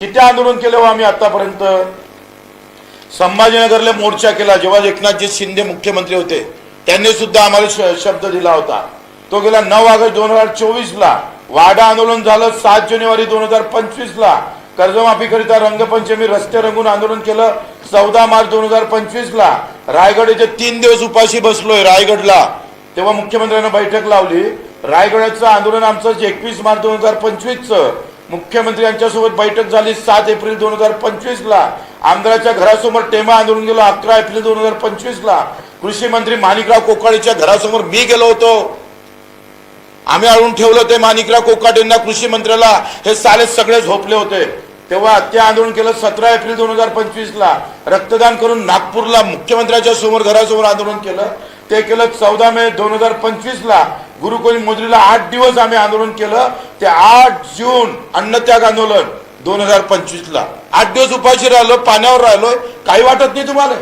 किती आंदोलन केलं हो आम्ही आतापर्यंत? संभाजीनगरला मोर्चा केला. जेव्हा एकनाथजी शिंदे मुख्यमंत्री होते त्यांनी सुद्धा आम्हाला शब्द दिला होता. तो गेला नऊ ऑगस्ट दोन हजार चोवीस ला वाडा आंदोलन झालं सात जानेवारी दोन हजार पंचवीस ला कर्जमाफीकरिता रंगपंचमी रस्ते रंगून आंदोलन केलं. चौदा मार्च दोन हजार पंचवीस ला रायगड येथे तीन दिवस उपाशी बसलोय रायगडला. तेव्हा मुख्यमंत्र्यांना बैठक लावली. रायगडाचं आंदोलन आमचं एकवीस मार्च दोन हजार पंचवीसचं. मुख्यमंत्री यांच्यासोबत बैठक झाली सात एप्रिल दोन हजार पंचवीसला. आमदाराच्या घरासमोर टेमा आंदोलन गेलो अकरा एप्रिल दोन हजार पंचवीसला. कृषी मंत्री माणिकराव कोकाडेच्या घरासमोर मी गेलो होतो. आम्ही आणून ठेवलं ते माणिकराव कोकाटेंना कृषी मंत्र्याला. हे साले सगळे झोपले होते. तेव्हा ते आंदोलन केलं सतरा एप्रिल दोन हजार पंचवीसला. रक्तदान करून नागपूरला मुख्यमंत्र्याच्या समोर घरासमोर आंदोलन केलं. ते केलं चौदा मे दोन हजार पंचवीसला. गुरुकुल मोजरीला आठ दिवस आम्ही आंदोलन केलं. ते आठ जून अन्नत्याग आंदोलन दोन हजार पंचवीसला. आठ दिवस उपाशी राहिलो पाण्यावर राहिलो. काही वाटत नाही तुम्हाला?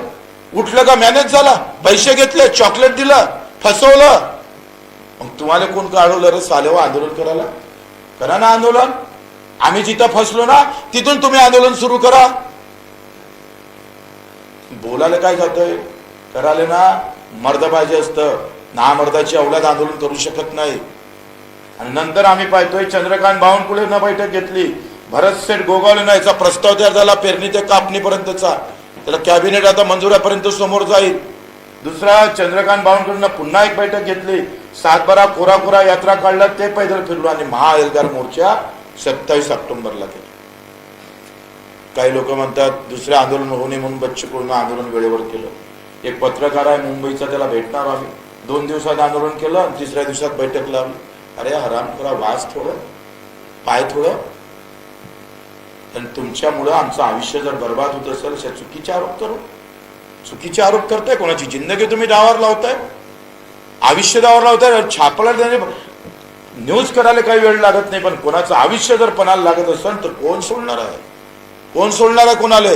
उठलं का मॅनेज झाला? पैसे घेतले चॉकलेट दिलं फसवलं. मग तुम्हाला कोण काढवलं रे सालेवा आंदोलन करायला? करा ना आंदोलन. आम्ही जिथं फसलो ना तिथून तुम्ही आंदोलन सुरू करा. बोलायला काय जातोय? करायला ना मर्द पाहिजे असतं. नामर्दाची अवलाद आंदोलन करू शकत नाही. आणि नंतर आम्ही पाहतोय चंद्रकांत बावनकुळेनं बैठक घेतली. भरत सेठ याचा प्रस्ताव तयार झाला पेरणी ते कापणीपर्यंतचा. त्याला कॅबिनेट आता मंजुरापर्यंत समोर जाईल. दुसरा चंद्रकांत बावनकुळेनं पुन्हा एक बैठक घेतली. सातबारा कोरा कोरा यात्रा काढला ते पैदल फिरलो आणि महाएल्गार मोर्चा सत्तावीस ऑक्टोबरला केला काही लोक म्हणतात दुसरे आंदोलन होऊ नये म्हणून बच्चू आंदोलन वेळेवर केलं. एक पत्रकार आहे मुंबईचा त्याला भेटणार आम्ही. दोन दिवसात आंदोलन केलं आणि तिसऱ्या दिवसात बैठक लावली. अरे हराम वास थोडं पाय थोडं. आणि तुमच्यामुळं आमचं आयुष्य जर बर्बाद होत असेल अशा चुकीचे आरोप करू. चुकीचे आरोप करताय कोणाची जिंदगी तुम्ही डावावर लावताय? आयुष्य दावावर लावताय छापला त्याने न्यूज करायला काही वेळ लागत नाही पण कोणाचं आयुष्य जर पणाला लागत असेल तर कोण सोडणार आहे? कोण सोडणार आहे कोणाला?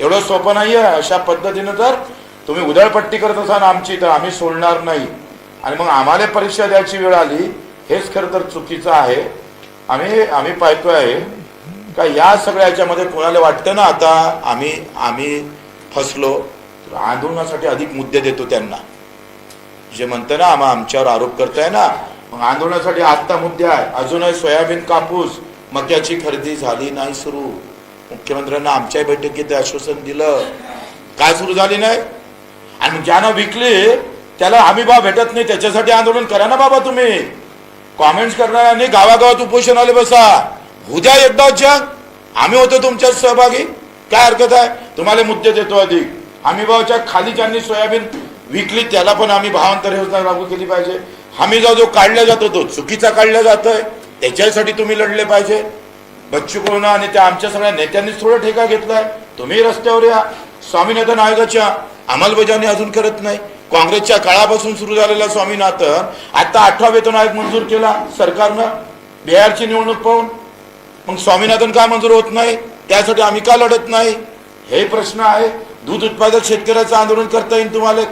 एवढं सोपं नाही आहे अशा पद्धतीनं तर तुम्ही उदळपट्टी करत असाल आमची तर आम्ही सोडणार नाही. आणि मग आम्हाला परीक्षा द्यायची वेळ आली हेच खरं तर चुकीचं आहे. आम्ही आम्ही पाहतोय आहे का या सगळ्या याच्यामध्ये कोणाला वाटतं ना आता आम्ही आम्ही फसलो तर आंदोलनासाठी अधिक मुद्दे देतो त्यांना. जे म्हणतं ना आम्हा आमच्यावर आरोप करताय ना मग आंदोलनासाठी आत्ता मुद्दे आहे. अजूनही सोयाबीन कापूस मक्याची खरेदी झाली नाही सुरू. मुख्यमंत्र्यांना आमच्याही बैठकीत आश्वासन दिलं. काय सुरू झाली नाही? आणि ज्यांना विकली त्याला हमी भाव भेटत नाही. त्याच्यासाठी आंदोलन करा ना बाबा तुम्ही. कॉमेंट्स करणाऱ्यांनी गावागावात उपोषणाला बसा. उद्या एकदा जग. आम्ही होतो तुमच्यात सहभागी. काय हरकत आहे? तुम्हाला मुद्दे देतो अधिक. हमी भावाच्या खाली ज्यांनी सोयाबीन विकली त्याला पण आम्ही भावांतर योजना लागू केली पाहिजे. हमी भाव जो काढला जातो तो चुकीचा काढला जातोय. त्याच्यासाठी तुम्ही लढले पाहिजे. बच्चू कडून आणि त्या आमच्या सगळ्या नेत्यांनीच थोडं ठेका घेतलाय. तुम्ही रस्त्यावर या. स्वामीनाथन आयोगाच्या अंमलबजावणी अजून करत नाही. काँग्रेसच्या काळापासून सुरू झालेला स्वामीनाथन आता आठवा वेतन आयोग मंजूर केला. सरकारनं बिहारची निवडणूक पाहून. मग स्वामीनाथन का मंजूर होत नाही? त्यासाठी आम्ही का लढत नाही? हे प्रश्न आहे. दूध उत्पादक शेतकऱ्याचं आंदोलन करता येईल तुम्हाला?